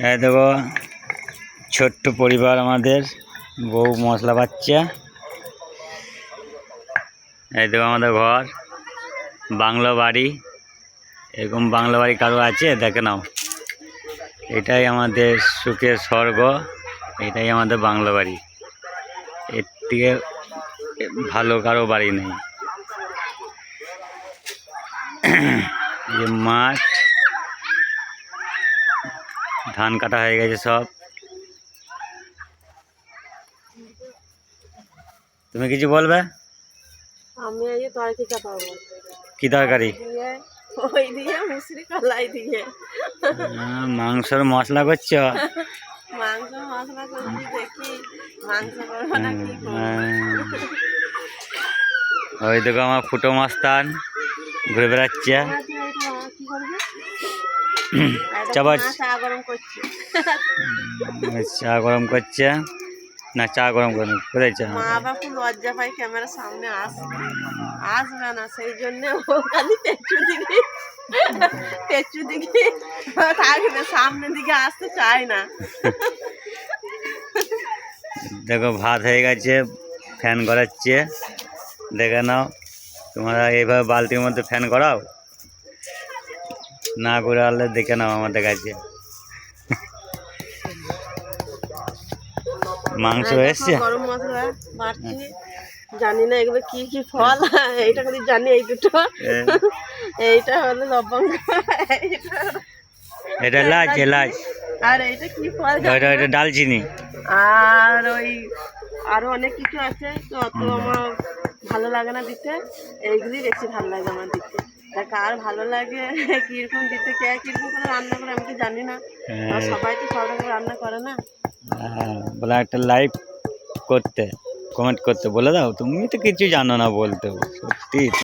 দেখো, ছোট্ট পরিবার আমাদের, বউ মশলা বাচ্চা। এই দেখো আমাদের ঘর, বাংলা বাড়ি। এরকম বাংলা বাড়ি কারও আছে? দেখে নাও। এটাই আমাদের সুখের স্বর্গ, এটাই আমাদের বাংলা বাড়ি। এর থেকে ভালো কারও বাড়ি নেই। যে মাঠ ধান কাটা হয়ে গেছে সব। তুমি কিছু বলবে? আমি এই তরকারি চাপাবো কি তরকারি? ওই দিয়ে মুসরি কলাই দিয়ে। মাংসর মশলা করছ? মাংস মশলা করছি দেখি মাংস করব না কি ওই দেখো আমার ফুটো মাস্তান ঘুরে বেড়াচ্ছে মা, তুই এটা মা, কি করবি এটা চাপা চা গরম করছে। চা গরম করছে। না চা গরম করে কোথায় চা? মা খুব লজ্জা পায় ক্যামেরার সামনে আসবে আসবে না সেই জন্য ও খালি পেঁচু দিকে পেঁচু দিকে থাকবে সামনের দিকে আসতে চায় না। দেখো ভাত হয়ে গেছে ফ্যান করাচ্ছে দেখে নাও তোমরা এইভাবে বালতির মধ্যে ফ্যান করাও না করে আনলে দেখে নাও আমাদের কাছে। মাংস এসছে গরম মশলা বাড়ছি জানি না এগুলো কি কি ফল এইটা খালি জানি এই দুটো। এইটা হলো লবঙ্গ এটা এলাচ এলাচ। আর এইটা কি ফল না। ওইটা ডালচিনি। আর ওই আরও অনেক কিছু আছে তো অত আমার ভালো লাগে না দিতে। এইগুলি বেশি ভালো লাগে আমার দিতে। তা কার ভালো লাগে কীরকম দিতে কে কীরকম করে রান্না করে আমি তো জানি না। সবাই তো সব রকম রান্না করে না। হ্যাঁ, বলে একটা লাইভ করতে কমেন্ট করতে বলে দাও তুমি তো কিছু জানো না বলতে সত্যি।